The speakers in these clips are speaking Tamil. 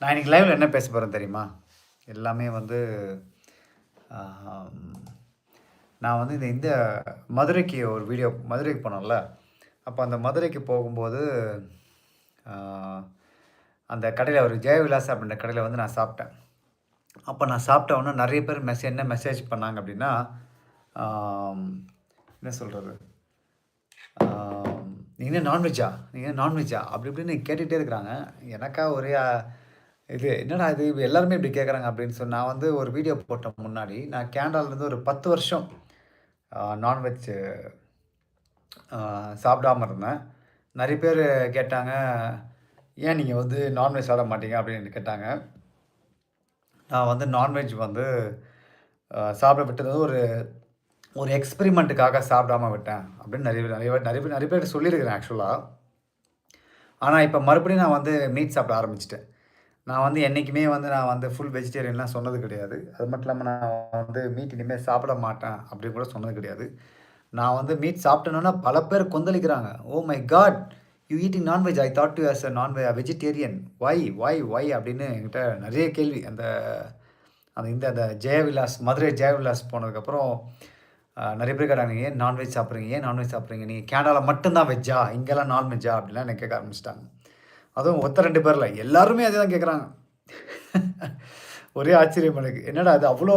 நான் இன்னைக்கு லைவில் என்ன பேச போகிறேன் தெரியுமா? எல்லாமே வந்து நான் வந்து இந்த இந்த மதுரைக்கு ஒரு வீடியோ மதுரைக்கு போனோம்ல. அப்போ அந்த மதுரைக்கு போகும்போது அந்த கடையில் ஒரு ஜெயவிலாஸ் அப்படின்ற கடையில் வந்து நான் சாப்பிட்டேன். அப்போ நான் சாப்பிட்ட நிறைய பேர் மெசேஜ் என்ன மெசேஜ் பண்ணாங்க அப்படின்னா என்ன சொல்கிறது நீங்கள் நான்வெஜ்ஜா நீங்கள் நான்வெஜ்ஜா அப்படி இப்படின்னு கேட்டுகிட்டே இருக்கிறாங்க. எனக்கா ஒரே இது என்னடா இது? எல்லாருமே இப்படி கேட்குறாங்க அப்படின்னு சொல்லி நான் வந்து ஒரு வீடியோ போட்டேன் முன்னாடி நான் கேனடாலேருந்து ஒரு பத்து வருஷம் நான்வெஜ் சாப்பிடாம இருந்தேன். நிறைய பேர் கேட்டாங்க ஏன் நீங்கள் வந்து நான்வெஜ் சாப்பிட மாட்டீங்க? அப்படின்னு கேட்டாங்க. நான் வந்து நான்வெஜ் வந்து சாப்பிட விட்டது. ஒரு ஒரு எக்ஸ்பெரிமெண்ட்டுக்காக சாப்பிடாம விட்டேன் அப்படின்னு நிறைய பேர் நிறைய பேர் நிறைய பேர் நிறைய பேர் சொல்லியிருக்கிறேன் ஆக்சுவலாக ஆனால் இப்போ மறுபடியும் நான் வந்து மீட் சாப்பிட ஆரம்பிச்சிட்டேன். நான் வந்து என்றைக்குமே வந்து நான் வந்து ஃபுல் வெஜிடேரியன்லாம் சொன்னது கிடையாது. அது மட்டும் இல்லாமல் நான் வந்து மீட் இனிமேல் சாப்பிட மாட்டேன் அப்படின்னு கூட சொன்னது கிடையாது. நான் வந்து மீட் சாப்பிட்டேன்னா பல பேர் கொந்தளிக்கிறாங்க. ஓ my god you eating non veg I thought you as a non veg vegetarian why why why அப்படின்னு என்கிட்ட நிறைய கேள்வி. அந்த அந்த இந்த அந்த ஜெயவிலாஸ் மதுரை ஜெயவிலாஸ் போனதுக்கப்புறம் நிறைய பேர் கேட்டாங்க ஏன் நான்வெஜ் சாப்பிட்றீங்க? ஏன் நான்வெஜ் சாப்பிட்றீங்க? நீங்கள் கேனடாவில் மட்டும்தான் வெஜ்ஜா இங்கெல்லாம் நான்வெஜ்ஜா அப்படிலாம் எனக்கு கேட்க ஆரம்பிச்சிட்டாங்க. அதுவும் ஒத்த ரெண்டு பேரில். எல்லாருமே அதே தான் கேட்குறாங்க ஒரே ஆச்சரியம் எனக்கு. என்னடா அது அவ்வளோ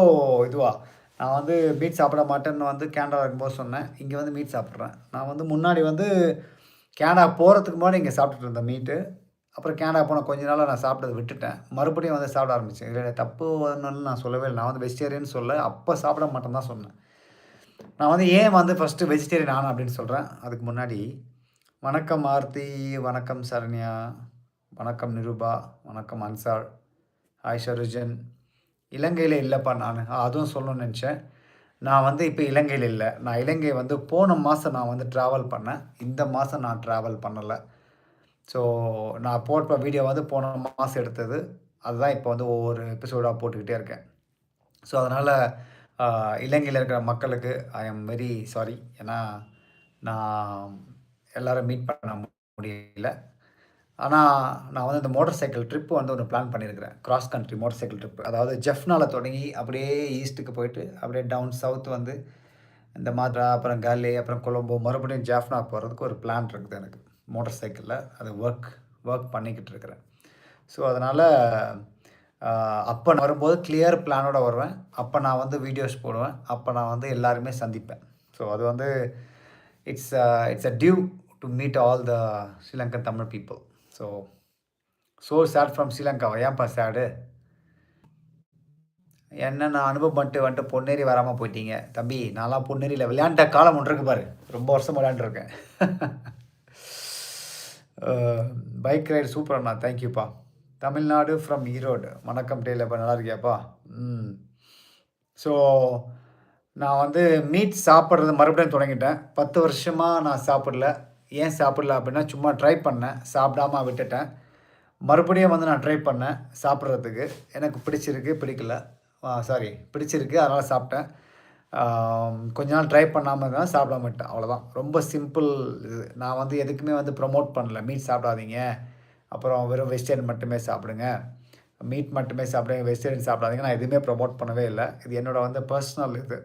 இதுவாக நான் வந்து மீட் சாப்பிட மாட்டேன்னு வந்து கேனடா இருக்கும்போது சொன்னேன். இங்கே வந்து மீட் சாப்பிட்றேன். நான் வந்து முன்னாடி வந்து கேனடா போகிறதுக்கு முன்னாடி இங்கே சாப்பிட்டுட்டு இருந்தேன் மீட்டு அப்புறம் கேனடா போன கொஞ்ச நாளாக நான் சாப்பிட்டது விட்டுட்டேன். மறுபடியும் வந்து சாப்பிட ஆரம்பித்தேன் இல்லை தப்பு ஒன்றுன்னு நான் சொல்லவே இல்லை. நான் வந்து வெஜிடேரியன் சொல்ல அப்போ சாப்பிட மாட்டேன் தான் சொன்னேன். நான் வந்து ஏன் வந்து ஃபஸ்ட்டு வெஜிடேரியன் ஆனால் அப்படின்னு சொல்கிறேன் அதுக்கு முன்னாடி வணக்கம் ஆர்த்தி வணக்கம் சரண்யா. வணக்கம் நிருபா வணக்கம் அன்சார். ஹாய் ஷருஜன் இலங்கையில் இல்லைப்பா நான். அதுவும் சொல்லணும்னு நினச்சேன். நான் வந்து இப்போ இலங்கையில் இல்லை. நான் இலங்கை வந்து போன மாதம் நான் வந்து ட்ராவல் பண்ணேன். இந்த மாதம் நான் ட்ராவல் பண்ணலை. ஸோ நான் போட்ட வீடியோ வந்து போன மாதம் எடுத்தது. அதுதான் இப்போ வந்து ஒவ்வொரு எபிசோடாக போட்டுக்கிட்டே இருக்கேன். ஸோ அதனால் இலங்கையில் இருக்கிற மக்களுக்கு ஐ எம் வெரி சாரி ஏன்னா நான் எல்லோரும் மீட் பண்ண முடியல. ஆனால் நான் வந்து இந்த மோட்டர் சைக்கிள் ட்ரிப்பு வந்து ஒன்று பிளான் பண்ணியிருக்கிறேன் cross country motorcycle trip அதாவது ஜெஃப்னால் தொடங்கி அப்படியே ஈஸ்ட்டுக்கு போயிட்டு அப்படியே டவுன் சவுத் வந்து இந்த மாத்ரா அப்புறம் காலி அப்புறம் கொலம்போ மறுபடியும் ஜாஃப்னா போகிறதுக்கு ஒரு பிளான் இருக்குது எனக்கு. மோட்டார் சைக்கிளில் அது ஒர்க் ஒர்க் பண்ணிக்கிட்டு இருக்கிறேன். ஸோ அதனால் அப்போ நான் வரும்போது கிளியர் பிளானோட வருவேன். அப்போ நான் வந்து வீடியோஸ் போடுவேன். அப்போ நான் வந்து எல்லாருமே சந்திப்பேன். ஸோ அது வந்து it's it's a due to meet all the Sri Lankan Tamil people so so sad from ஸ்ரீலங்காவா ஏன்ப்பா சேடு என்ன நான் அனுபவம் பண்ணிட்டு வந்துட்டு பொன்னேரி வராமல் போயிட்டீங்க. தம்பி நான்லாம் பொன்னேரியில் விளையாண்ட காலம் ஒன்று இருக்கு பாரு. ரொம்ப வருஷம் விளையாண்டுருக்கேன் பைக் ரைடு சூப்பர் அண்ணா. தேங்க்யூப்பா தமிழ்நாடு ஃப்ரம் ஈரோடு. வணக்கம் டெய்லப்பா நல்லா இருக்கியாப்பா? ம். ஸோ நான் வந்து மீட் சாப்பிட்றது மறுபடியும் தொடங்கிட்டேன். பத்து வருஷமாக நான் சாப்பிடல. ஏன் சாப்பிடல அப்படின்னா சும்மா ட்ரை பண்ணேன். சாப்பிடாம விட்டுட்டேன். மறுபடியும் வந்து நான் ட்ரை பண்ணேன் சாப்பிட்றதுக்கு. எனக்கு பிடிச்சிருக்கு பிடிக்கல. சாரி பிடிச்சிருக்கு அதனால் சாப்பிட்டேன். கொஞ்ச நாள் ட்ரை பண்ணாமல் தான் சாப்பிடாம விட்டேன் அவ்வளோதான் ரொம்ப சிம்பிள் இது. நான் வந்து எதுக்குமே வந்து ப்ரொமோட் பண்ணல. மீட் சாப்பிடாதீங்க. அப்புறம் வெறும் வெஜிடேரியன் மட்டுமே சாப்பிடுங்க. மீட் மட்டுமே சாப்பிடுங்க வெஜிடேரியன் சாப்பிடாதீங்க. நான் எதுவுமே ப்ரொமோட் பண்ணவே இல்லை. இது என்னோடய வந்து பர்சனல் இது.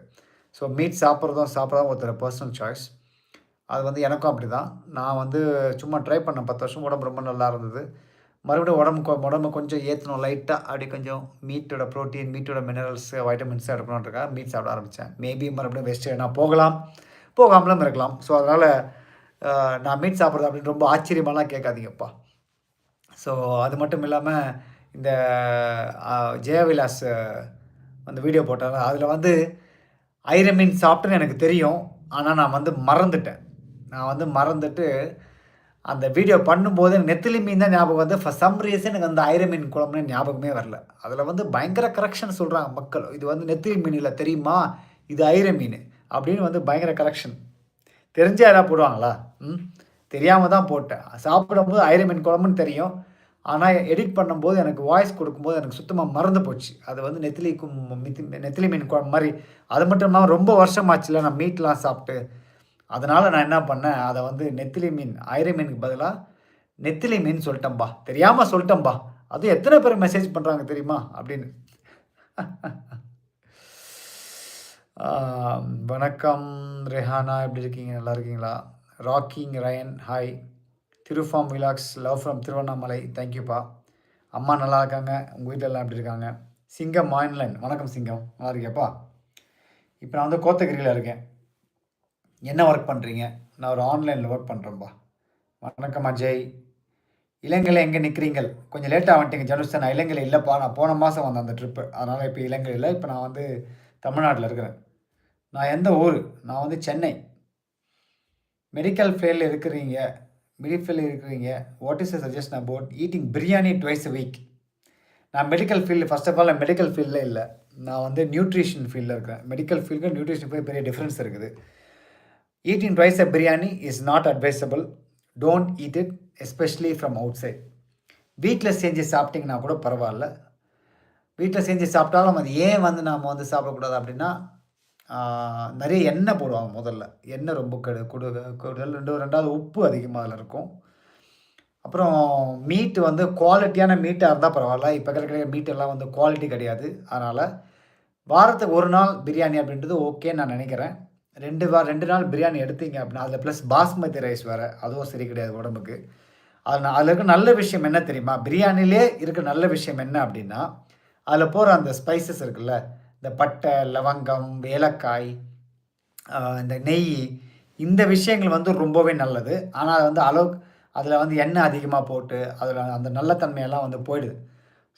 ஸோ மீட் சாப்பிட்றதும் சாப்பிட்றதும் ஒருத்தர் பர்சனல் சாய்ஸ் அது வந்து எனக்கும் அப்படி தான் நான் வந்து சும்மா ட்ரை பண்ணேன். பத்து வருஷம் உடம்பு ரொம்ப நல்லா இருந்தது. மறுபடியும் உடம்பு கொ- உடம்பு கொஞ்சம் ஏற்றணும் லைட்டாக அப்படி கொஞ்சம் மீட்டோட ப்ரோட்டீன் மீட்டோட மினரல்ஸ் வைட்டமின்ஸ் எடுக்கணுன்றக்காக மீட் சாப்பிட ஆரம்பித்தேன் மேபி மறுபடியும் வெஜிடேரியனாக போகலாம். போகாமலும் இருக்கலாம். ஸோ அதனால் நான் மீட் சாப்பிட்றது அப்படின்னு ரொம்ப ஆச்சரியமாலாம் கேட்காதீங்கப்பா. ஸோ அது மட்டும் இல்லாமல் இந்த ஜெயவிலாஸ் அந்த வீடியோ போட்டாங்க அதில் வந்து ஐரமீன் சாப்பிட்டுன்னு எனக்கு தெரியும். ஆனால் நான் வந்து மறந்துட்டேன். நான் வந்து மறந்துட்டு அந்த வீடியோ பண்ணும்போது எனக்கு நெத்திலி மீன் தான் ஞாபகம் வந்து ஃபார் சம் ரீசன் எனக்கு அந்த ஐர மீன் குழம்புன்னு ஞாபகமே வரல. அதில் வந்து பயங்கர கரெக்ஷன் சொல்கிறாங்க மக்கள். இது வந்து நெத்திலி மீன் இல்லை தெரியுமா? இது ஐர மீன் அப்படின்னு வந்து பயங்கர கரெக்ஷன் தெரிஞ்சு யாராவது போடுவாங்களா? ம்? தெரியாமல் தான் போட்டேன். சாப்பிடும்போது ஐர மீன் குழம்புன்னு தெரியும். ஆனால் எடிட் பண்ணும்போது எனக்கு வாய்ஸ் கொடுக்கும்போது எனக்கு சுத்தமாக மறந்து போச்சு. அது வந்து நெத்திலி கும் மித்தி நெத்திலி மீன் குழம்பு மாதிரி. அது மட்டும் இல்லாமல் ரொம்ப வருஷமாச்சுல நான் மீட்லாம் சாப்பிட்டு அதனால் நான் என்ன பண்ணேன்? அதை வந்து நெத்திலி மீன் ஐர மீனுக்கு பதிலாக நெத்திலி மீன் சொல்லிட்டேன்பா. தெரியாமல் சொல்லிட்டேன்பா. அதுவும் எத்தனை பேர் மெசேஜ் பண்ணுறாங்க தெரியுமா? அப்படின்னு. வணக்கம் ரெஹானா எப்படி இருக்கீங்க? நல்லா இருக்கீங்களா? ராக்கிங் ரயன் ஹாய் திருஃபார்ம் விலாக்ஸ் லவ் ஃப்ரம் திருவண்ணாமலை தேங்க்யூப்பா அம்மா நல்லா இருக்காங்க? உங்கள் வீட்டில் எல்லாம் எப்படி இருக்காங்க? சிங்கம் மாயின்லைன் வணக்கம் சிங்கம். நல்லா இருக்கியாப்பா? இப்போ நான் வந்து கோத்தகிரியில் இருக்கேன். என்ன ஒர்க் பண்ணுறீங்க நான் ஒரு ஆன்லைனில் ஒர்க் பண்ணுறேன்பா வணக்கம் அஜய். இலங்கையில் எங்கே நிற்கிறீங்கள் கொஞ்சம் லேட்டாக வந்துட்டீங்க ஜனுஷன் நான் இலங்கையில் இல்லைப்பா. நான் போன மாதம் வந்தேன் அந்த ட்ரிப்பு அதனால் இப்போ இலங்கையில் இல்லை. இப்போ நான் வந்து தமிழ்நாட்டில் இருக்கிறேன். நான் எந்த ஊர்? நான் வந்து சென்னை. மெடிக்கல் ஃபீல்டில் இருக்கிறீங்க. மெடிக்கல் இருக்கிறீங்க. What is suggestion about eating biryani twice a week நான் medical field first of all நான் மெடிக்கல் ஃபீல்டில் இல்லை. நான் வந்து நியூட்ரிஷன் ஃபீல்டில் இருக்கிறேன். மெடிக்கல் ஃபீல்டுக்கு நியூட்ரிஷன் ஃபீல்டு பெரிய டிஃப்ரென்ஸ் இருக்குது. Eating twice a biryani is not advisable don't eat it especially from outside வீட்டில் செஞ்சு சாப்பிட்டிங்கன்னா கூட பரவாயில்ல. வீட்டில் செஞ்சு சாப்பிட்டாலும் அது ஏன் வந்து நாம் வந்து சாப்பிடக்கூடாது அப்படின்னா நிறைய எண்ணெய் போடுவாங்க முதல்ல. எண்ணெய் ரொம்ப கெடு கொடு கூடுதல் ரெண்டு ரெண்டாவது உப்பு அதிகமாக அதில் இருக்கும். அப்புறம் மீட் வந்து குவாலிட்டியான மீட்டாக இருந்தால் பரவாயில்ல. இப்போ கிடைக்கிற மீட்டெல்லாம் வந்து குவாலிட்டி கிடையாது. அதனால் வாரத்துக்கு ஒரு நாள் பிரியாணி அப்படின்றது ஓகேன்னு நான் நினைக்கிறேன். ரெண்டு வா ரெண்டு நாள் பிரியாணி எடுத்தீங்க அப்படின்னா அதில் ப்ளஸ் பாஸ்மதி ரைஸ் வேறு அதுவும் சரி கிடையாது உடம்புக்கு. அதில் அதில் இருக்க நல்ல விஷயம் என்ன தெரியுமா? பிரியாணிலே இருக்க நல்ல விஷயம் என்ன அப்படின்னா அதில் போகிற அந்த ஸ்பைசஸ் இருக்குல்ல இந்த பட்டை லவங்கம் ஏலக்காய் இந்த நெய் இந்த விஷயங்கள் வந்து ரொம்பவே நல்லது. ஆனால் அது வந்து அளவு அதில் வந்து எண்ணெய் அதிகமாக போட்டு அதில் அந்த நல்ல தன்மையெல்லாம் வந்து போயிடுது.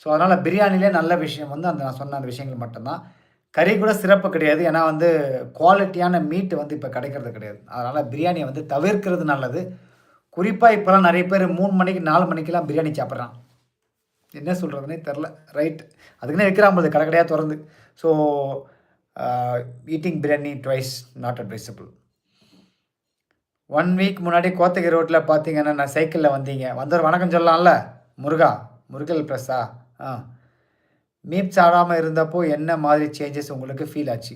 ஸோ அதனால் பிரியாணிலே நல்ல விஷயம் வந்து அந்த நான் சொன்ன அந்த விஷயங்கள் மட்டும்தான். கறி கூட சிறப்பு கிடையாது. ஏன்னா வந்து குவாலிட்டியான மீட் வந்து இப்போ கிடைக்கிறது கிடையாது. அதனால் பிரியாணியை வந்து தவிர்க்கிறது நல்லது. குறிப்பாக இப்போலாம் நிறைய பேர் மூணு மணிக்கு நாலு மணிக்கெல்லாம் பிரியாணி சாப்பிட்றான். என்ன சொல்கிறதுனே தெரில. ரைட் அதுக்குன்னே வைக்கிறாம்பது கடை கடையாக திறந்து. So eating biryani twice not advisable one week முன்னாடி கோத்தகிரி ரோட்டில் பார்த்தீங்கன்னா நான் சைக்கிளில் வந்தீங்க. வந்தவர் வணக்கம் சொல்லலாம்ல. முருகா முருகல் ப்ரெஸ்ஸா ஆ. மீட் சாப்பிடாமல் இருந்தப்போ என்ன மாதிரி சேஞ்சஸ் உங்களுக்கு ஃபீல் ஆச்சு?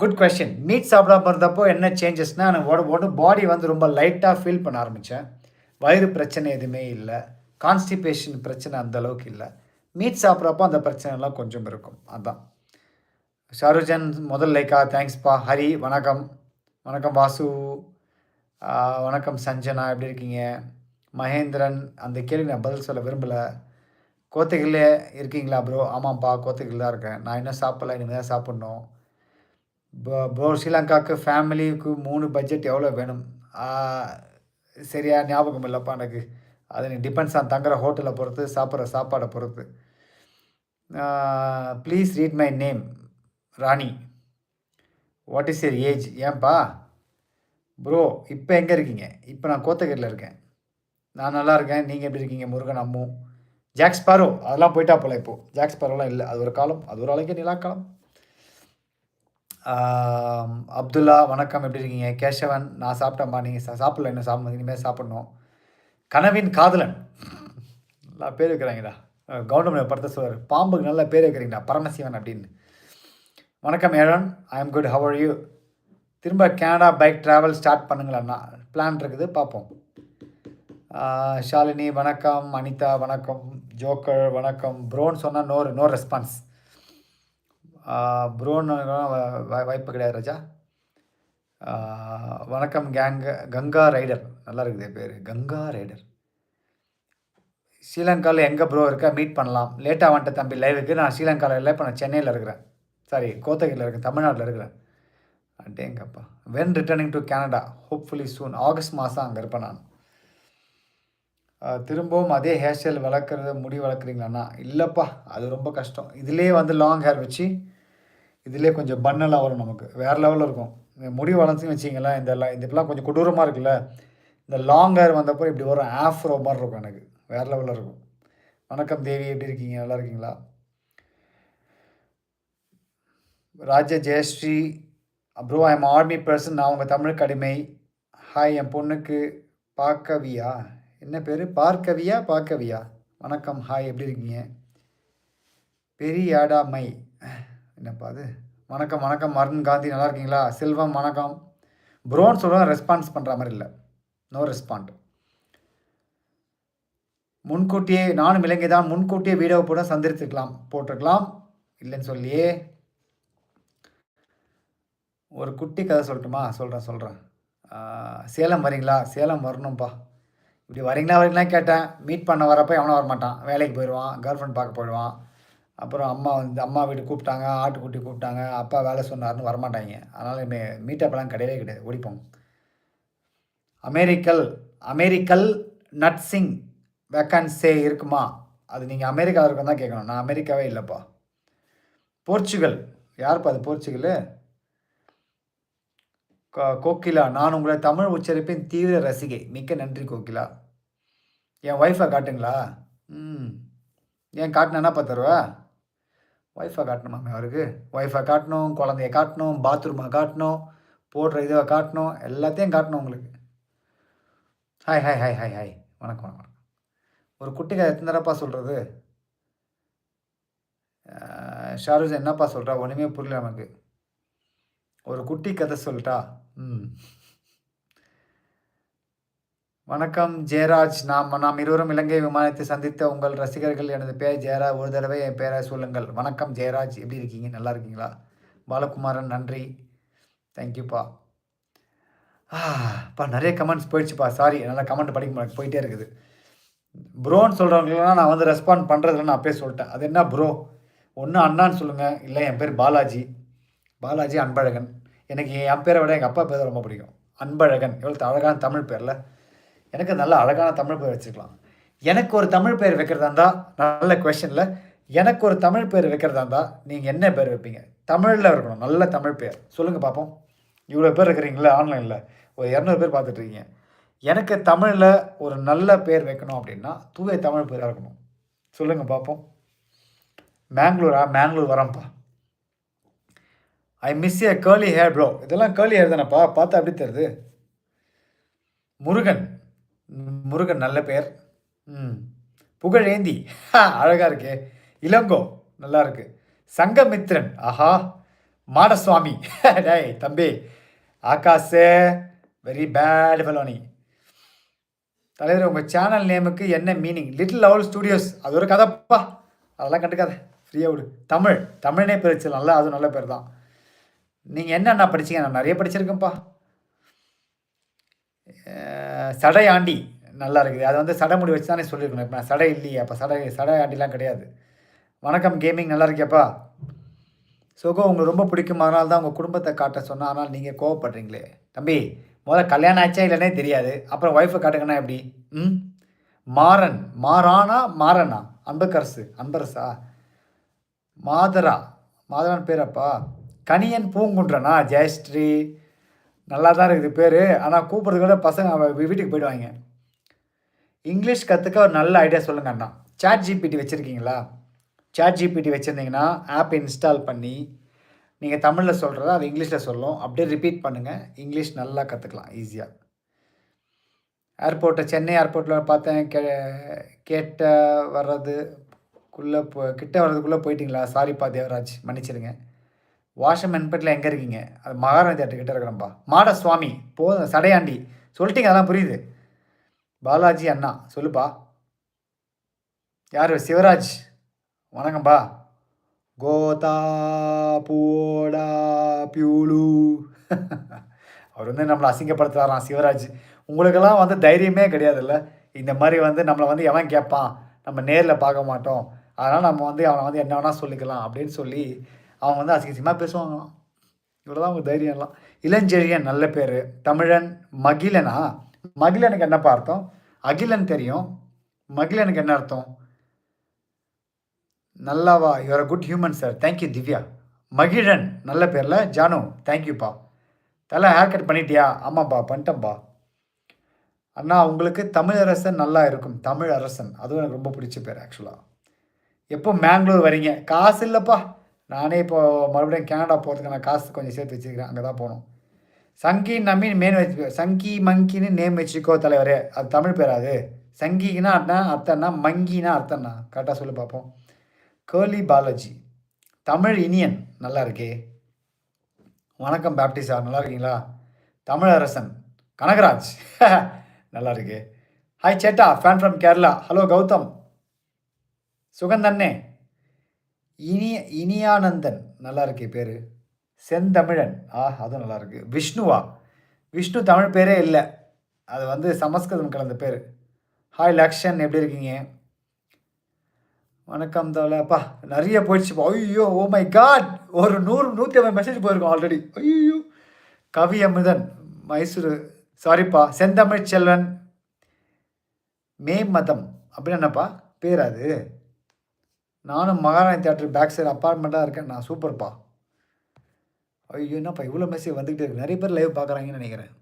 குட் கொஷின் மீட் சாப்பிடாம இருந்தப்போ என்ன சேஞ்சஸ்னால் எனக்கு உட உடம்பு பாடி வந்து ரொம்ப லைட்டாக ஃபீல் பண்ண ஆரம்பித்தேன் வயிறு பிரச்சனை எதுவுமே இல்லை. கான்ஸ்டிபேஷன் பிரச்சனை அந்த அளவுக்கு இல்லை. மீட் சாப்பிட்றப்போ அந்த பிரச்சனைலாம் கொஞ்சம் இருக்கும். அதுதான் ஷாருஜன் முதல் லைக்கா தேங்க்ஸ்ப்பா ஹரி வணக்கம். வணக்கம் வாசு. வணக்கம் சஞ்சனா. எப்படி இருக்கீங்க? மகேந்திரன் அந்த கேள்வி நான் பதில் சொல்ல விரும்பலை. கோத்தகிரிலே இருக்கீங்களா ப்ரோ ஆமாம்ப்பா கோத்தகிரியில் தான் இருக்கேன். நான் இன்னும் சாப்பிடல இனிமேல் தான் சாப்பிட்ணும். ப்ரோ ஸ்ரீலங்காவுக்கு ஃபேமிலிக்கு மூணு பட்ஜெட் எவ்வளோ வேணும்? சரியாக சரியா ஞாபகம் இல்லைப்பா எனக்கு. அது எனக்கு டிபெண்ட்ஸ் ஆன் தங்குற ஹோட்டலை பொறுத்து சாப்பிட்ற சாப்பாடை பொறுத்து. Please read my name Rani. What is your age ஏன்பா? ப்ரோ இப்போ எங்கே இருக்கீங்க? இப்போ நான் கோத்தகிரியில் இருக்கேன். நான் நல்லா இருக்கேன். நீங்கள் எப்படி இருக்கீங்க முருகன் அம்மு? ஜாக்ஸ் பாரோ அதெல்லாம் போயிட்டா போல இப்போ. ஜாக்ஸ் பாரோலாம் இல்லை. அது ஒரு காலம் அது ஒரு அழகிய நிலா காலம். அப்துல்லா வணக்கம். எப்படி இருக்கீங்க? கேசவன் நான் சாப்பிட்டேன்ப்பா. நீங்கள் சா சாப்பிடல இன்னும் சாப்பிட இனிமேல் சாப்பிட்ணும். கனவின் காதலன். நல்லா பேர் வைக்கிறாங்கடா. கவுண்டமணி படத்தை சொல்வார் பாம்புக்கு நல்லா பேர் வைக்கிறீங்கடா பரமசிவன் அப்படின்னு. வணக்கம் ஏழன். I am good how are you திரும்ப கனடா பைக் ட்ராவல் ஸ்டார்ட் பண்ணுங்களேண்ணா பிளான் இருக்குது பார்ப்போம். ஷாலினி வணக்கம். அனிதா வணக்கம். ஜோக்கர் வணக்கம். ப்ரோன்னு சொன்னால் நோ நோ ரெஸ்பான்ஸ் ப்ரோன்னு வாய்ப்பு கிடையாது ராஜா. வணக்கம் கேங்க கங்கா ரைடர். நல்லா இருக்குது பேர். கங்கா ரைடர். ஸ்ரீலங்காவில் எங்கே ப்ரோ இருக்கா? மீட் பண்ணலாம். லேட்டாக வந்துட்ட தம்பி லைவுக்கு நான் ஸ்ரீலங்காவில் இல்லை இப்போ நான் சென்னையில் இருக்கிறேன். சாரி கோத்தகிரியில் இருக்கேன். தமிழ்நாட்டில் இருக்கிறேன். அடேங்கப்பா. When returning to Canada hopefully soon August மாதம் அங்கே இருப்பேன் நான். திரும்பவும் அதே ஹேர் ஸ்டைல் வளர்க்குறத முடி வளர்க்குறீங்களாண்ணா? இல்லைப்பா அது ரொம்ப கஷ்டம். இதுலேயே வந்து லாங் ஹேர் வச்சு இதுலேயே கொஞ்சம் பன்னெல்லாம் வரும் நமக்கு. வேறு லெவலில் இருக்கும். இந்த முடி வளர்ந்துன்னு வச்சிங்களேன் இந்த ல- இப்பெல்லாம் கொஞ்சம் கொடூரமாக இருக்குல்ல இந்த லாங் ஹேர் வந்தப்போ இப்படி வரும் ஆஃப்ரோ மாதிரி இருக்கும் எனக்கு. வேறு லெவலில் இருக்கும். வணக்கம் தேவி எப்படி இருக்கீங்க? நல்லா இருக்கீங்களா? ராஜ ஜெயஸ்ரீ அப்புறோ எம் ஆர்மி பர்சன் நான் உங்கள் தமிழ் கடிமை. ஹாய் என் பொண்ணுக்கு பார்க்கவியா? என்ன பேர்? பார்க்கவியா பார்க்கவியா? வணக்கம் ஹாய் எப்படி இருக்கீங்க? பெரியாடா மை. என்னப்பா அது? வணக்கம் வணக்கம் மருண் காந்தி நல்லா இருக்கீங்களா? செல்வம் வணக்கம். ப்ரோன்னு சொல்கிறோம் ரெஸ்பான்ஸ் பண்ணுற மாதிரி இல்லை. நோ ரெஸ்பாண்ட் முன்கூட்டியே நானும் இலங்கை தான் முன்கூட்டியே வீடியோ போட சந்திருத்துக்கலாம் போட்டிருக்கலாம். இல்லைன்னு சொல்லியே. ஒரு குட்டி கதை சொல்லட்டுமா? சொல்கிறேன் சொல்கிறேன் சேலம் வரீங்களா? சேலம் வரணும்ப்பா இப்படி வரீங்களா வரீங்களா கேட்டேன். மீட் பண்ண வரப்போ எவனும் வரமாட்டான். வேலைக்கு போயிடுவான் கேர்ள் ஃப்ரெண்ட் பார்க்க போயிடுவான். அப்புறம் அம்மா வந்து அம்மா வீட்டு கூப்பிட்டாங்க ஆட்டுக்குட்டி கூப்பிட்டாங்க அப்பா வேலை சொன்னார்னு வரமாட்டாங்க. அதனால் மே மீட்டப்லாம் கிடையவே கிடையாது. ஓடிப்போம். அமெரிக்கல் அமெரிக்கல் நட்ஸிங் வேக்கன்சே இருக்குமா? அது நீங்கள் அமெரிக்காவில் இருக்கும் தான் கேட்கணும். நான் அமெரிக்காவே இல்லைப்பா. போர்ச்சுகல் யாருப்பா அது போர்ச்சுகல் கோகிலா நான் உங்களை தமிழ் உச்சரிப்பின் தீவிர ரசிகை. மிக்க நன்றி கோகிலா. என் ஒய்ஃபை காட்டுங்களா? ம். ஏன் காட்டினா காட்டினேன்னா தருவா ஒய்ஃபை காட்டணுமா அவருக்கு? ஒய்ஃபை காட்டணும் குழந்தைய காட்டணும் பாத்ரூமை காட்டணும் போடுற இதை காட்டணும் எல்லாத்தையும் காட்டணும் உங்களுக்கு. Hi hi hi hi hi வணக்கம் வணக்கம் ஒரு ஒரு குட்டிக்கு எத்தனை தடப்பா சொல்கிறது ஷாருஜ் என்னப்பா சொல்கிறா ஒன்றுமே புரியல நமக்கு. ஒரு குட்டி கதை சொல்லிட்டா ம். வணக்கம் ஜெயராஜ். நாம் நாம் இருவரும் இலங்கை விமானத்தை சந்தித்த உங்கள் ரசிகர்கள் எனது பேர் ஜெயராஜ் ஒரு தடவை என் பேரை சொல்லுங்கள். வணக்கம் ஜெயராஜ். எப்படி இருக்கீங்க? நல்லா இருக்கீங்களா? பாலகுமாரன் நன்றி. தேங்க்யூப்பா ஆப்பா நிறைய கமெண்ட்ஸ் போயிடுச்சுப்பா. சாரி நல்லா கமெண்ட் படிக்க முடியாது போயிட்டே இருக்குது. ப்ரோன்னு சொல்கிறவங்களாம் நான் வந்து ரெஸ்பாண்ட் பண்ணுறதுல நான் அப்பயே சொல்லிட்டேன். அது என்ன ப்ரோ ஒன்று அண்ணான்னு சொல்லுங்கள் இல்லை என் பேர் பாலாஜி. பாலாஜி அன்பழகன். எனக்கு என் பேரை விட எங்கள் அப்பா பேர் ரொம்ப பிடிக்கும். அன்பழகன். எவ்வளோ அழகான தமிழ் பேரில். எனக்கு நல்ல அழகான தமிழ் பேர் வச்சுக்கலாம் எனக்கு ஒரு தமிழ் பேர் வைக்கிறதா இருந்தால் நல்ல கொஷனில் எனக்கு ஒரு தமிழ் பேர் வைக்கிறதா இருந்தால் நீங்கள் என்ன பேர் வைப்பீங்க? தமிழில் இருக்கணும். நல்ல தமிழ் பேர். சொல்லுங்கள் பார்ப்போம் இவ்வளோ பேர் இருக்கிறீங்களா ஆன்லைனில். ஒரு இரநூறு பேர் பார்த்துட்ருக்கீங்க. எனக்கு தமிழில் ஒரு நல்ல பேர் வைக்கணும் அப்படின்னா தூய தமிழ் பேராக இருக்கணும். சொல்லுங்கள் பார்ப்போம் மேங்களூரா? மேங்களூர் வரேன்ப்பா I miss a curly hair bro இதெல்லாம் கேர்லி ஹேர் தானேப்பா. பார்த்தா அப்படி தருது. முருகன். முருகன் நல்ல பேர் ம். புகழேந்தி அழகாக இருக்கே. இளங்கோ. நல்லா இருக்கு. சங்கமித்ரன். ஆஹா. மாடசுவாமி. டேய் தம்பி. ஆகாஷே வெரி பேட் ஃபெலோனி தலைவர் உங்கள் சேனல் நேமுக்கு என்ன மீனிங் லிட்டில் லெவல் ஸ்டூடியோஸ் அது ஒரு கதைப்பா. அதெல்லாம் கண்டுக்காத. ஃப்ரீயாக விடு. தமிழ். தமிழனே பேர் நல்லா அது நல்ல பேர் தான். நீங்கள் என்னென்ன படிச்சீங்க? நான் நிறைய படிச்சிருக்கேன்ப்பா. சடை ஆண்டி நல்லா இருக்குது. அது வந்து சடை முடி வச்சு தானே சொல்லியிருக்கணும். இப்போ நான் சடை இல்லையே. அப்போ சடை சடை ஆண்டிலாம் கிடையாது. வணக்கம் கேமிங் நல்லா இருக்கியாப்பா? சுகம் உங்களுக்கு ரொம்ப பிடிக்கும். அதனால தான் உங்கள் குடும்பத்தை காட்ட சொன்னால் ஆனால் நீங்கள் கோவப்படுறீங்களே. தம்பி முதல்ல கல்யாணம் ஆச்சா இல்லைனே தெரியாது. அப்புறம் ஒய்ஃபை காட்டுங்கன்னா எப்படி? ம்? மாறன். மாறானா மாறனா? அன்பக்கரசு. அன்பரசா? மாதரா. மாதரான் பேரப்பா? கனியன் பூங்குன்றனா? ஜெயஸ்ரீ. நல்லா தான் இருக்குது பேர். ஆனால் கூப்பிட்றது கூட பசங்க வீட்டுக்கு போயிடுவாங்க. இங்கிலீஷ் கற்றுக்க ஒரு நல்ல ஐடியா சொல்லுங்க அண்ணா. சாட் ஜிபிடி வச்சுருக்கீங்களா? சாட் ஜிபிடி வச்சுருந்தீங்கன்னா ஆப் இன்ஸ்டால் பண்ணி நீங்கள் தமிழில் சொல்கிறத அது இங்கிலீஷில் சொல்லும். அப்படியே ரிப்பீட் பண்ணுங்கள் இங்கிலீஷ் நல்லா கற்றுக்கலாம் ஈஸியாக ஏர்போர்ட்டை சென்னை ஏர்போர்ட்டில் பார்த்தேன். கே கேட்ட வர்றதுக்குள்ளே போ கிட்ட வர்றதுக்குள்ளே போயிட்டீங்களா? சாரிப்பா தேவராஜ். மன்னிச்சிடுங்க. வாஷம் என்பட்டில் எங்கே இருக்கீங்க? அது மகாராணி தேட்டர் கிட்ட இருக்கிறேன்ப்பா மாட சுவாமி போதும் சடையாண்டி. சொல்லிட்டீங்க அதெல்லாம் புரியுது. பாலாஜி அண்ணா சொல்லுப்பா. யார்? சிவராஜ். வணக்கம்ப்பா கோதா பூடா பியூலு. அவர் வந்து நம்மளை அசிங்கப்படுத்துகிறாராம் சிவராஜ். உங்களுக்கெல்லாம் வந்து தைரியமே கிடையாதுல்ல? இந்த மாதிரி வந்து நம்மளை வந்து எவன் கேட்பான்? நம்ம நேரில் பார்க்க மாட்டோம். அதனால் நம்ம வந்து அவனை வந்து என்ன வேணால் சொல்லிக்கலாம் அப்படின்னு சொல்லி அவங்க வந்து அசிங்கசியமாக பேசுவாங்களாம். இவ்வளோ தான் அவங்க தைரியம்லாம். இளஞ்செழியன் நல்ல பேர். தமிழன் மகிழனா? மகிழனுக்கு என்னப்பா அர்த்தம்? அகிலன் தெரியும். மகிழனுக்கு என்ன அர்த்தம்? நல்லாவா? Your good human sir thank you Divya. Magizhan நல்ல பேரில். ஜானு தேங்க்யூப்பா தலை ஹேர் கட் பண்ணிட்டியா? ஆமாப்பா பண்ணிட்டேன்ப்பா அண்ணா உங்களுக்கு தமிழரசன் நல்லா இருக்கும். தமிழ் அரசன் அதுவும் எனக்கு ரொம்ப பிடிச்ச பேர் ஆக்சுவலாக எப்போ மேங்களூர் வரீங்க? காசு இல்லைப்பா. நானே இப்போது மறுபடியும் கனடா போகிறதுக்கு நான் காசு கொஞ்சம் சேர்த்து வச்சுருக்கிறேன் அங்கே தான் போகணும். சங்கி நம்பி மேன் வச்சுக்கோ சங்கி மங்கின்னு நேம் வச்சுக்கோ தலைவரே. அது தமிழ் பேர் அது. சங்கினா அர்த்தம் அர்த்தம்னா மங்கினா அர்த்தம்னா. கரெக்டாக சொல்லி பார்ப்போம் கேர்லி பாலாஜி தமிழ் இனியன். நல்லா இருக்கே. வணக்கம் பேப்டிஸா நல்லா இருக்கீங்களா? தமிழரசன் கனகராஜ். நல்லா இருக்கே. ஹாய் சேட்டா. Fan from Kerala hello Gautham. சுகந்தண்ணே. இனிய இனியானந்தன் நல்லா இருக்கு பேர். செந்தமிழன். ஆ அதுவும் நல்லா இருக்கு. விஷ்ணுவா? விஷ்ணு தமிழ் பேரே இல்லை. அது வந்து சமஸ்கிருதம் கலந்த பேர். ஹாய் லக்ஷன். எப்படி இருக்கீங்க? வணக்கம் தோலப்பா நிறைய போயிடுச்சுப்பா ஐயோ ஓ மை காட் ஒரு நூறு நூற்றி ஐம்பது மெசேஜ் போயிருக்கோம் ஆல்ரெடி ஐயோ! கவி அமிர்தன் மைசூர். சாரிப்பா செந்தமிழ் செல்வன். மே மதம். அப்படின்னு என்னப்பா? பேர் அது. நானும் மகாராணி தேட்டர் பேக் சைடு அப்பார்ட்மெண்ட்டாக இருக்கேன். நான் சூப்பர்ப்பா ஐயோ என்னப்பா இவ்வளோ மெசேஜ் வந்துக்கிட்டே இருக்கு. நிறைய பேர் லைவ் பார்க்குறாங்கன்னு நினைக்கிறேன்.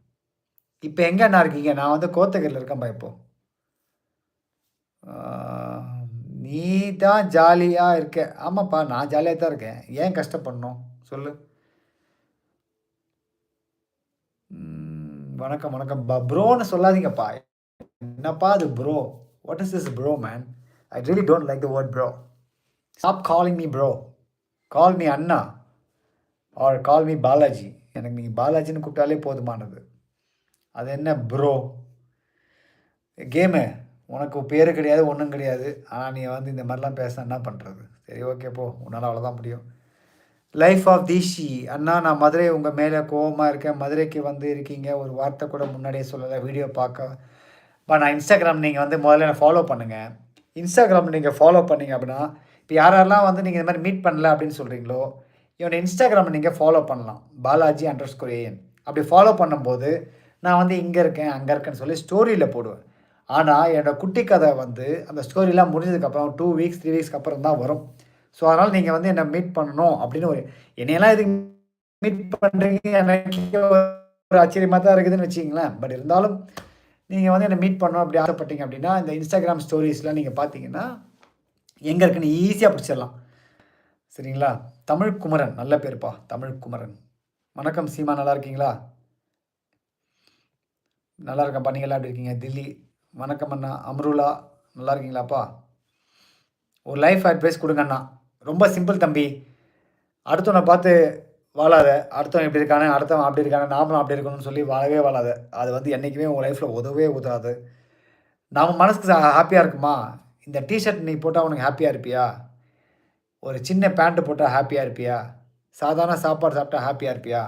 இப்போ எங்கே என்ன இருக்கீங்க? நான் வந்து கோத்தகிரியில் இருக்கேன்ப்பா இப்போ. நீ தான் ஜாலியாக இருக்க. ஆமாப்பா நான் ஜாலியாக தான் இருக்கேன். ஏன் கஷ்டப்படணும்? சொல்லு. வணக்கம் வணக்கம். பா ப்ரோன்னு சொல்லாதீங்கப்பா. என்னப்பா அது bro what is this bro man I really don't like the word bro stop calling me bro call me Anna or call me Balaji எனக்கு நீங்கள் பாலாஜின்னு கூப்பிட்டாலே போதுமானது. அது என்ன ப்ரோ கேமு உனக்கு பேர் கிடையாது ஒன்றும் கிடையாது. ஆனால் நீ வந்து இந்த மாதிரிலாம் பேச என்ன பண்ணுறது சரி ஓகே போ உன்னால் அவ்வளோதான் முடியும். லைஃப் ஆஃப் தீஷி அண்ணா நான் மதுரை உங்கள் மேலே கோவமாக இருக்கேன். மதுரைக்கு வந்து இருக்கீங்க. ஒரு வார்த்தை கூட முன்னாடியே சொல்லலை. வீடியோ பார்க்க. பா நான் இன்ஸ்டாகிராம் நீங்கள் வந்து முதல்ல ஃபாலோ பண்ணுங்கள் இன்ஸ்டாகிராம் நீங்கள் ஃபாலோ பண்ணிங்க அப்படின்னா இப்போ யாரெல்லாம் வந்து நீங்கள் இந்த மாதிரி மீட் பண்ணல அப்படின்னு சொல்கிறீங்களோ இவனை இன்ஸ்டாகிராமை நீங்கள் ஃபாலோ பண்ணலாம். பாலாஜி அண்டர் ஸ்கோர் ஏஎன் அப்படி ஃபாலோ பண்ணும்போது நான் வந்து இங்கே இருக்கேன் அங்கே இருக்கேன்னு சொல்லி ஸ்டோரியில் போடுவேன். ஆனால் என்னோடய குட்டி கதை வந்து அந்த ஸ்டோரிலாம் முடிஞ்சதுக்கப்புறம் டூ வீக்ஸ் த்ரீ வீக்ஸ்க்கு அப்புறம் தான் வரும். ஸோ அதனால் நீங்கள் வந்து என்னை மீட் பண்ணணும் அப்படின்னு ஒரு என்னையெல்லாம் இதுக்கு மீட் பண்ணுறீங்க எனக்கு ஒரு ஆச்சரியமாக தான் இருக்குதுன்னு வச்சிங்களேன் பட் இருந்தாலும் நீங்கள் வந்து என்னை மீட் பண்ணணும் அப்படி ஆசைப்பட்டீங்க அப்படின்னா இந்த இன்ஸ்டாகிராம் ஸ்டோரிஸ்லாம் நீங்கள் பார்த்தீங்கன்னா எங்கே இருக்குன்னு ஈஸியாக பிடிச்சிடலாம். சரிங்களா? தமிழ் குமரன் நல்ல பேருப்பா. தமிழ் குமரன். வணக்கம் சீமா நல்லா இருக்கீங்களா? நல்லா இருக்கேன்ப்பா. நீங்களாம் எப்படி இருக்கீங்க? தில்லி. வணக்கம் அண்ணா. அம்ருலா நல்லா இருக்கீங்களாப்பா? ஒரு லைஃப் அட்வைஸ் கொடுங்க அண்ணா. ரொம்ப சிம்பிள் தம்பி. அடுத்தவனை பார்த்து வாழாத. அடுத்தவன் இப்படி இருக்கானே அடுத்தவன் அப்படி இருக்கானே நாமளும் அப்படி இருக்கணும்னு சொல்லி வாழவே வாழாத. அது வந்து என்றைக்குமே உங்கள் லைஃப்பில் உதவே உதவாது. நாம் மனசுக்கு ஹாப்பியாக இருக்குமா? இந்த டிஷர்ட் நீ போட்டால் உனக்கு ஹாப்பியாக இருப்பியா? ஒரு சின்ன பேண்ட்டு போட்டால் ஹாப்பியாக இருப்பியா? சாதாரண சாப்பாடு சாப்பிட்டா ஹாப்பியாக இருப்பியா?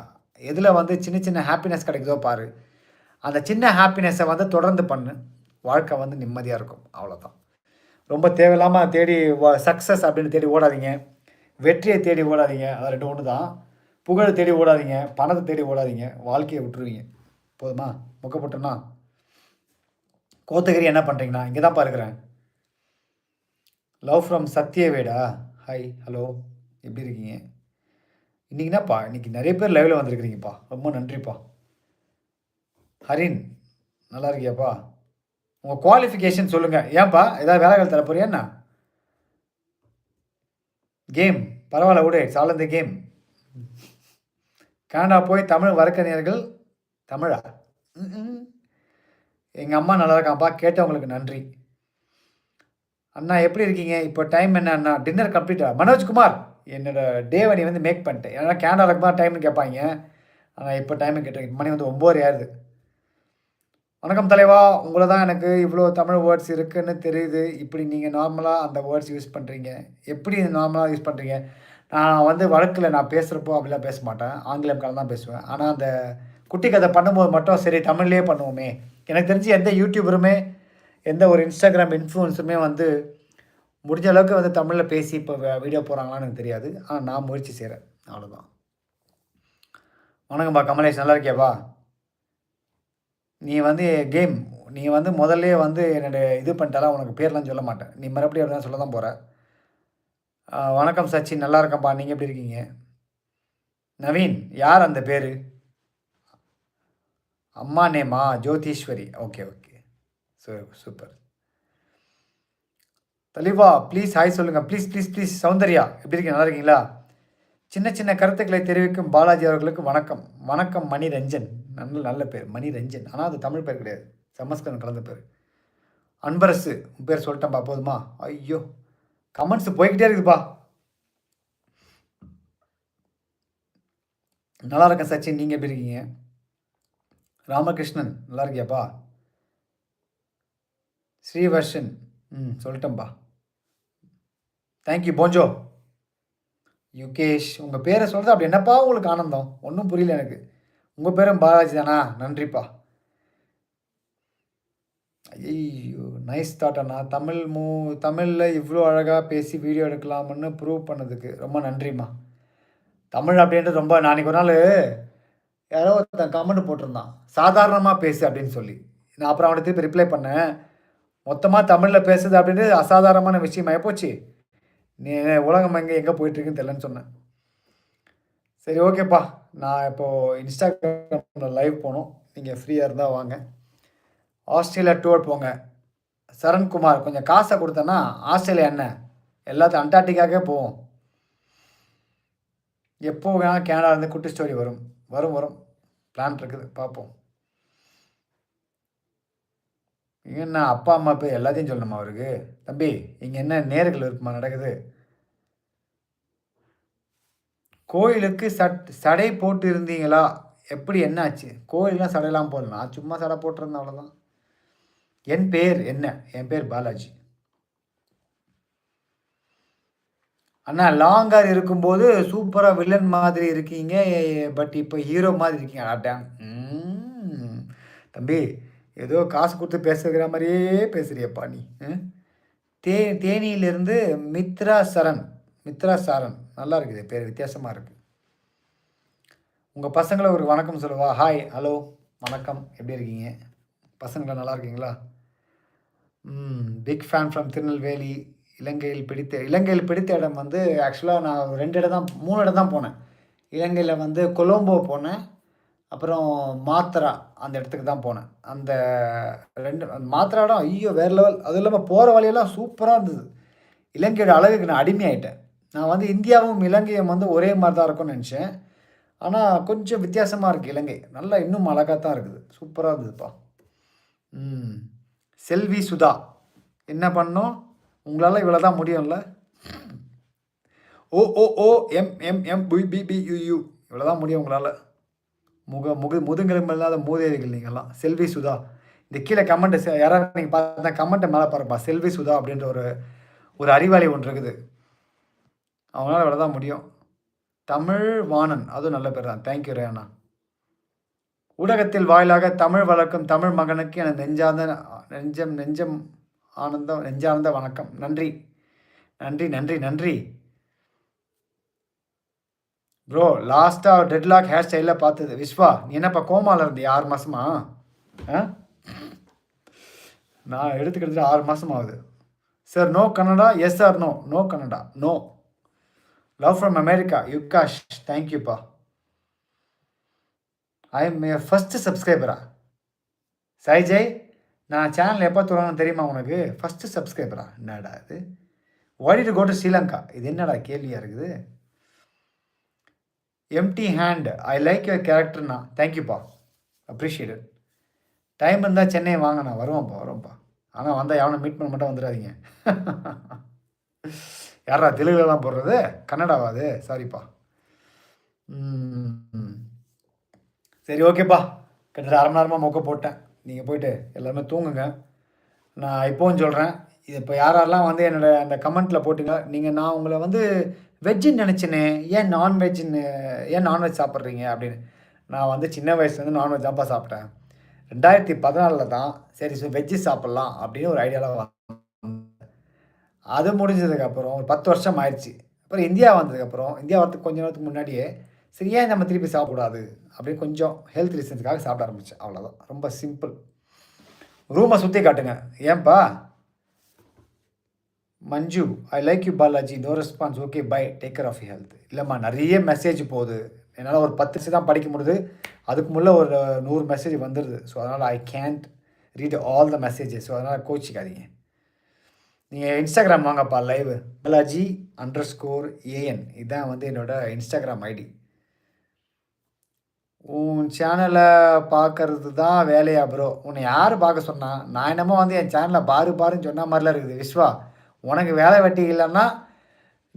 எதில் வந்து சின்ன சின்ன ஹாப்பினஸ் கிடைக்குதோ பாரு. அந்த சின்ன ஹாப்பினஸை வந்து தொடர்ந்து பண்ணு. வாழ்க்கை வந்து நிம்மதியாக இருக்கும். அவ்வளோதான் ரொம்ப தேவையில்லாமல் தேடி சக்ஸஸ் அப்படின்னு தேடி ஓடாதீங்க. வெற்றியை தேடி ஓடாதீங்க. அது ரெண்டு ஒன்று தான் புகழை தேடி ஓடாதீங்க. பணத்தை தேடி ஓடாதீங்க. வாழ்க்கையை விட்டுருவீங்க. போதுமா? முக்கப்பட்டோன்னா கோத்தகிரி என்ன பண்ணுறீங்கண்ணா இங்கே தான் பாருக்கிறேன். Love from Sathyaveda hi hello எப்படி இருக்கீங்க? இன்றைக்கினாப்பா இன்றைக்கி நிறைய பேர் லைவில் வந்திருக்கிறீங்கப்பா. ரொம்ப நன்றிப்பா. ஹரின் நல்லா இருக்கியாப்பா? உங்கள் குவாலிஃபிகேஷன் சொல்லுங்கள் ஏன்ப்பா ஏதாவது வேலைகள் தர போறியா என்ன? கேம் பரவாயில்ல விடு. சாலந்த கேம் கனடா போய் தமிழ் வழக்கறிஞர்கள் தமிழா? எங்கள் அம்மா நல்லா இருக்காப்பா. கேட்டவங்களுக்கு நன்றி. அண்ணா எப்படி இருக்கீங்க? இப்போ டைம் என்ன அண்ணா? டின்னர் கம்ப்ளீட்டா மனோஜ்குமார் என்னோட டேவனி வந்து மேக் பண்ணிட்டேன். ஏன்னா கேனடா தான் டைம்னு கேட்பாங்க. ஆனால் இப்போ டைம் கேட்டேன். மணி வந்து ஒம்பது ஆயிடுது வணக்கம் தலைவா. உங்களை தான் எனக்கு இவ்வளோ தமிழ் வேர்ட்ஸ் இருக்குதுன்னு தெரியுது. இப்படி நீங்கள் நார்மலாக அந்த வேர்ட்ஸ் யூஸ் பண்ணுறீங்க எப்படி நார்மலாக யூஸ் பண்ணுறீங்க நான் வந்து வழக்கில் நான் பேசுகிறப்போ அப்படிலாம் பேச மாட்டேன். ஆங்கிலம் கலந்து தான் பேசுவேன். ஆனால் அந்த குட்டி கதை பண்ணும்போது மட்டும் சரி தமிழ்லேயே பண்ணுவோமே. எனக்கு தெரிஞ்சு எந்த யூடியூபருமே எந்த ஒரு இன்ஸ்டாகிராம் இன்ஃப்ளூன்ஸுமே வந்து முடிஞ்ச அளவுக்கு வந்து தமிழில் பேசி இப்போ வீடியோ போகிறாங்களான்னு எனக்கு தெரியாது. ஆனால் நான் முயற்சி செய்கிறேன் அவ்வளோதான் வணக்கம்ப்பா. கமலேஷ் நல்லா இருக்கியாப்பா? நீ வந்து கேம் நீ வந்து முதல்ல வந்து என்னோடய இது பண்ணிட்டாலாம் உனக்கு பேர்லாம் சொல்ல மாட்டேன். நீ மறுபடியும் அப்படி தான் சொல்ல தான் போகிற வணக்கம் சச்சின் நல்லா இருக்கேன்ப்பா. நீங்கள் எப்படி இருக்கீங்க? நவீன் யார் அந்த பேர்? அம்மா நேமா ஜோதீஸ்வரி. Okay okay. சூ சூப்பர் தெளிவா ப்ளீஸ் ஹாய் சொல்லுங்கள் ப்ளீஸ் ப்ளீஸ் ப்ளீஸ் சௌந்தர்யா எப்படி இருக்கீங்க? நல்லா இருக்கீங்களா? சின்ன சின்ன கருத்துக்களை தெரிவிக்கும் பாலாஜி அவர்களுக்கு வணக்கம். வணக்கம் மணி ரஞ்சன் நல்ல நல்ல பேர் மணி ரஞ்சன் ஆனால் அது தமிழ் பேர் கிடையாது. சமஸ்கிருதம் கலந்த பேர். அன்பரசு உன் பேர் சொல்லிட்டேன்ப்பா போதுமா? ஐயோ கமெண்ட்ஸ் போய்கிட்டே இருக்குதுப்பா. நல்லா இருக்கேன் சச்சின். நீங்கள் எப்படி இருக்கீங்க? ராமகிருஷ்ணன் நல்லா இருக்கியாப்பா? ஸ்ரீவர்ஷன். ம் சொல்லட்டேன்பா. தேங்க்யூ போஞ்சோ யுகேஷ் உங்கள் பேரை சொல்கிறது அப்படி என்னப்பா உங்களுக்கு ஆனந்தம்? ஒன்றும் புரியல எனக்கு. உங்கள் பேரும் பாலாஜி தானா? நன்றிப்பா. ஐயோ நைஸ் தாட் அண்ணா. தமிழ் மூ தமிழில் இவ்வளோ அழகாக பேசி வீடியோ எடுக்கலாம்னு ப்ரூவ் பண்ணதுக்கு ரொம்ப நன்றிம்மா. தமிழ் அப்படின்றது ரொம்ப நாளைக்கு ஒரு நாள் யாரோ ஒருத்தன் கமெண்ட் போட்டிருந்தான். சாதாரணமாக பேசு அப்படின்னு சொல்லி. நான் அப்புறம் அவனை திருப்பி ரிப்ளை பண்ணேன். மொத்தமாக தமிழில் பேசுது அப்படின்றது அசாதாரணமான விஷயம் போச்சு. நீ உலகம் எங்கே எங்கே போயிட்டுருக்குன்னு தெரிலன்னு சொன்னேன். சரி ஓகேப்பா. நான் இப்போது இன்ஸ்டாகிராமில் லைவ் போகணும். நீங்கள் ஃப்ரீயாக இருந்தால் வாங்க. ஆஸ்திரேலியா டூர் போங்க. சரண்குமார் கொஞ்சம் காசை கொடுத்தேன்னா ஆஸ்திரேலியா என்ன? எல்லாத்தையும் அண்டார்டிக்காகவே போவோம். எப்போ வேணால் கேனடா இருந்து குட்டி ஸ்டோரி வரும். வரும் வரும். பிளான் இருக்குது. பார்ப்போம். என்ன அப்பா அம்மா போய் எல்லாத்தையும் சொல்லணுமா அவருக்கு? தம்பி இங்கே என்ன நேர்கள் இருக்குமா நடக்குது? கோயிலுக்கு சட் சடை போட்டு இருந்தீங்களா எப்படி என்ன ஆச்சு கோயிலெலாம் சடையெல்லாம் போடல. நான் சும்மா சடை போட்டிருந்தேன் அவ்வளோதான் என் பேர் என்ன? என் பேர் பாலாஜி. அண்ணா லாங்கார் இருக்கும்போது சூப்பராக வில்லன் மாதிரி இருக்கீங்க பட் இப்போ ஹீரோ மாதிரி இருக்கீங்க. ஆட்டான் தம்பி ஏதோ காசு கொடுத்து பேசுகிற மாதிரியே பேசுகிறியப்பா நீ தே தேனியிலிருந்து மித்ரா சரண் மித்ரா சரண் நல்லா இருக்குது பேர் வித்தியாசமாக இருக்குது உங்கள் பசங்களை ஒரு வணக்கம் சொல்லுவா? ஹாய் ஹலோ வணக்கம். எப்படி இருக்கீங்க? பசங்களை நல்லா இருக்கீங்களா? பிக் ஃபேன் ஃப்ரம் திருநெல்வேலி இலங்கையில் பிடித்த இலங்கையில் பிடித்த இடம் வந்து ஆக்சுவலாக நான் ரெண்டு இடம் தான் மூணு இடம் தான் போனேன். இலங்கையில் வந்து கொலம்போ போனேன். அப்புறம் மாத்திரா அந்த இடத்துக்கு தான் போனேன். அந்த ரெண்டு மாத்ராடம் ஐயோ வேறு லெவல் அதுவும் இல்லாமல் போகிற வழியெல்லாம் சூப்பராக இருந்தது. இலங்கையோட அழகுக்கு நான் அடிமையாயிட்டேன். நான் வந்து இந்தியாவும் இலங்கையும் வந்து ஒரே மாதிரி தான் இருக்கும்னு நினச்சேன். ஆனால் கொஞ்சம் வித்தியாசமாக இருக்குது இலங்கை. நல்லா இன்னும் அழகாக தான் இருக்குது. சூப்பராக இருந்ததுப்பா. ம். செல்வி சுதா. என்ன பண்ணோம்? உங்களால் இவ்வளோ தான் முடியும்ல? O O O M M M P P P U U. இவ்வளோ தான் முடியும் உங்களால். முக முக முதுங்கெலும்பு இல்லாத மூதேவிகள் நீங்கள்லாம். செல்வி சுதா. இந்த கீழே கமெண்ட்டு யாராவது நீங்கள் பார்த்தா கமெண்ட்டை மேலே பாருப்பா. செல்வி சுதா அப்படின்ற ஒரு ஒரு அறிவாளி ஒன்று இருக்குது. அவங்களால விட தான் முடியும். தமிழ் வாணன். அதுவும் நல்ல பேர் தான். தேங்க்யூ ரேண்ணா ஊடகத்தில் வாயிலாக தமிழ் வளர்க்கும் தமிழ் மகனுக்கு என நெஞ்சார்ந்த நெஞ்சம் நெஞ்சம் ஆனந்தம் நெஞ்சார்ந்த வணக்கம். நன்றி. நன்றி நன்றி நன்றி. ப்ரோ லாஸ்ட்டாக டெட்லாக் ஹேர் ஸ்டைலில் பார்த்தது. விஸ்வா நீ என்னப்பா கோமாவில் இருந்து ஆறு மாதமா ஆ? நான் எடுத்துக்கிட்டு ஆறு மாதம் ஆகுது. Sir no Kannada yes sir no no Canada no love from America Yukash தேங்க்யூப்பா ஐ எம் ஃபஸ்ட்டு சப்ஸ்கிரைபரா ஜெய் நான் சேனல் எப்போ தொடங்கணும் தெரியுமா உனக்கு? ஃபஸ்ட்டு சப்ஸ்கிரைபரா என்னடா இது? வாடி டு கோ டு ஸ்ரீலங்கா இது என்னடா கேள்வியாக இருக்குது? Empty hand I like your கேரக்டர்ண்ணா தேங்க்யூப்பா அப்ரிஷியேட்டட் டைம் இருந்தால் சென்னை வாங்கண்ணா வருவோம்ப்பா வருவோம்ப்பா ஆனால் வந்தால் எவனை மீட் பண்ண மட்டும் வந்துடாதீங்க. யாரா தெலுங்குலலாம் போடுறது? கன்னடாவா அது? சாரிப்பா சரி ஓகேப்பா கிட்டத்தட்ட அரை மணி நேரமாக மொக்க போட்டேன். நீங்கள் போயிட்டு எல்லாருமே தூங்குங்க. நான் இப்போவும் சொல்கிறேன் இது இப்போ யாரெல்லாம் வந்து என்னோடய அந்த கமெண்ட்டில் போட்டுங்க நீங்கள் நான் உங்களை வந்து வெஜ்ஜுன்னு நினச்சினே ஏன் நான்வெஜ்ஜுன்னு ஏன் நான்வெஜ் சாப்பிட்றீங்க அப்படின்னு. நான் வந்து சின்ன வயசுலேருந்து நான்வெஜ் தான்ப்பா சாப்பிட்டேன். ரெண்டாயிரத்தி பதினாலில் தான் சரி வெஜ்ஜு சாப்பிட்லாம் அப்படின்னு ஒரு ஐடியாவில் அது முடிஞ்சதுக்கப்புறம் ஒரு பத்து வருஷம் ஆயிடுச்சு. அப்புறம் இந்தியா வந்ததுக்கப்புறம் இந்தியா வரத்துக்கு கொஞ்ச நேரத்துக்கு முன்னாடியே சரி ஏன் நம்ம திருப்பி சாப்பிடாது அப்படின்னு கொஞ்சம் ஹெல்த் ரீசன்ஸுக்காக சாப்பிட ஆரம்பித்தேன் அவ்வளோதான் ரொம்ப சிம்பிள் ரூமை சுற்றி காட்டுங்க. ஏன்பா? Manju I like you Balaji. No response okay bye take care of health இல்லைம்மா நிறைய மெசேஜ் போகுது. என்னால் ஒரு பத்து தான் படிக்க முடியுது. அதுக்கு முன்னே ஒரு நூறு மெசேஜ் வந்துடுது ஸோ அதனால் I can't read all the messages so அதனால் கோச்சிக்காதீங்க. நீங்கள் இன்ஸ்டாகிராம் வாங்கப்பா live Balaji under score AN இதுதான் வந்து என்னோடய இன்ஸ்டாகிராம் ஐடி உன் சேனலை பார்க்கறது தான் வேலையா ப்ரோ உன்னை யார் பார்க்க சொன்னால் நான் என்னமோ வந்து என் சேனலை பாரு பாருன்னு சொன்ன மாதிரிலாம் இருக்குது. விஸ்வா உனக்கு வேலை வெட்டி இல்லைன்னா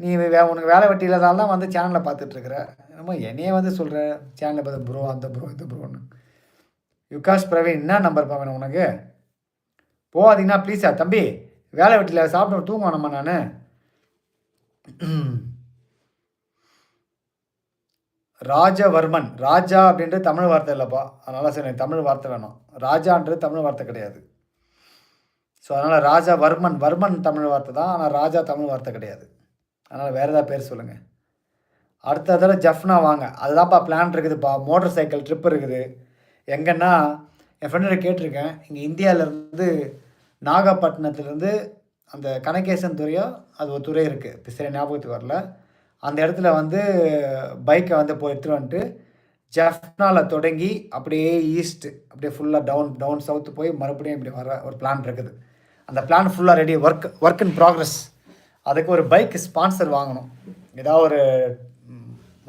நீ வே உனக்கு வேலை வெட்டி இல்லாதால் தான் வந்து சேனலை பார்த்துட்ருக்குற. என்னமோ என்னையே வந்து சொல்கிற சேனலில் பார்த்து ப்ரோ அந்த ப்ரோ இந்த ப்ரோன்னு யுகாஷ் பிரவீன் என்ன நம்பர் பார்க்கணும் உனக்கு? போகாதீங்கன்னா ப்ளீஸா தம்பி வேலை வெட்டியில் சாப்பிட்டு தூங்க வேணாமா நான்? ராஜவர்மன் ராஜா அப்படின்றது தமிழ் வார்த்தை இல்லைப்பா அதனால் சரி தமிழ் வார்த்தை வேணும். ராஜான்றது தமிழ் வார்த்தை கிடையாது. ஸோ அதனால் ராஜா வர்மன் வர்மன் தமிழ் வார்த்தை தான் ஆனால் ராஜா தமிழ் வார்த்தை கிடையாது. அதனால் வேறு ஏதாவது பேர் சொல்லுங்கள் அடுத்த தடவை ஜஃப்னா வாங்க. அதுதான்ப்பா பிளான் இருக்குதுப்பா. மோட்டர் சைக்கிள் ட்ரிப் இருக்குது. எங்கன்னா என் ஃப்ரெண்டு கேட்டிருக்கேன். இங்கே இந்தியாவிலேருந்து நாகப்பட்டினத்துலேருந்து அந்த கனகேசன் துறையோ அது ஒரு துறை இருக்குது இப்போ சரி ஞாபகத்துக்கு வரல. அந்த இடத்துல வந்து பைக்கை வந்து போய் எடுத்துகிட்டு வந்துட்டு ஜஃப்னாவில் தொடங்கி அப்படியே ஈஸ்ட்டு அப்படியே ஃபுல்லாக டவுன் டவுன் சவுத்து போய் மறுபடியும் இப்படி வர ஒரு பிளான் இருக்குது. அந்த பிளான் ஃபுல்லாக ready work work in progress அதுக்கு ஒரு பைக் ஸ்பான்சர் வாங்கணும். ஏதாவது ஒரு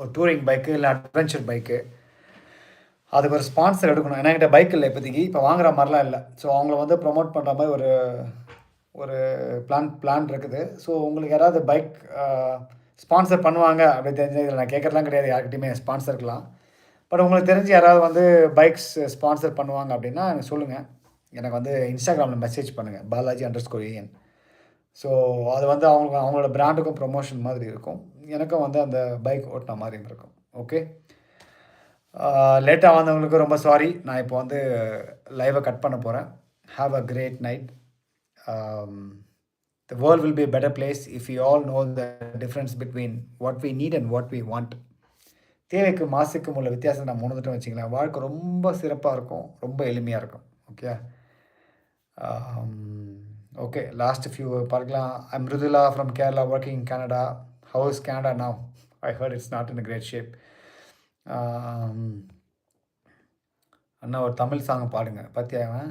ஒரு டூரிங் பைக்கு இல்லை அட்வென்ச்சர் பைக்கு அதுக்கு ஒரு ஸ்பான்சர் எடுக்கணும். ஏன்னா என்கிட்ட பைக் இல்லை இப்போதைக்கு. இப்போ வாங்குற மாதிரிலாம் இல்லை. ஸோ அவங்கள வந்து ப்ரொமோட் பண்ணுற மாதிரி ஒரு ஒரு பிளான் பிளான் இருக்குது. ஸோ உங்களுக்கு யாராவது பைக் ஸ்பான்சர் பண்ணுவாங்க அப்படி தெரிஞ்சு நான் கேட்கறதுலாம் கிடையாது. யார்கிட்டையுமே ஸ்பான்சர்க்கலாம் பட் உங்களுக்கு தெரிஞ்சு யாராவது வந்து பைக்ஸ் ஸ்பான்சர் பண்ணுவாங்க அப்படின்னா எனக்கு சொல்லுங்கள் எனக்கு வந்து இன்ஸ்டாகிராமில் மெசேஜ் பண்ணுங்கள் Balaji under score AN so அது வந்து அவங்க அவங்களோட பிராண்டுக்கும் ப்ரொமோஷன் மாதிரி இருக்கும். எனக்கும் வந்து அந்த பைக் ஓட்டின மாதிரி இருக்கும். ஓகே லேட்டாக வந்தவங்களுக்கு ரொம்ப சாரி நான் இப்போ வந்து லைவை கட் பண்ண போகிறேன் have a great night the world will be better place if you all know the difference between what we need and what we want தேவைக்கு மாசுக்கும் உள்ள வித்தியாசம் நான் உணர்ந்துட்டோம் வச்சிங்களேன் வாழ்க்கை ரொம்ப சிறப்பாக இருக்கும். ரொம்ப எளிமையாக இருக்கும். ஓகே ஓகே லாஸ்ட் ஃபியூ பார்க்கலாம். I Mridula from Kerala working in Canada house Canada now I heard it's not in great shape அண்ணா ஒரு தமிழ் சாங் பாடுங்க. பற்றி அவன்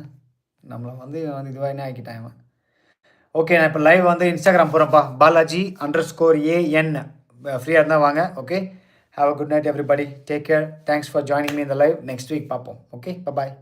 நம்மளை வந்து வந்து இதுவாக என்ன ஆக்கிட்டான் இவன்? ஓகே நான் இப்போ லைவ் வந்து இன்ஸ்டாகிராம் போகிறேன்ப்பா பாலாஜி அண்டர் ஸ்கோர் ஏஎன் ஃப்ரீயாக இருந்தால் வாங்க okay have a good night everybody take care thanks for joining me இந்த லைவ் நெக்ஸ்ட் வீக் பார்ப்போம் ஓகே பாய்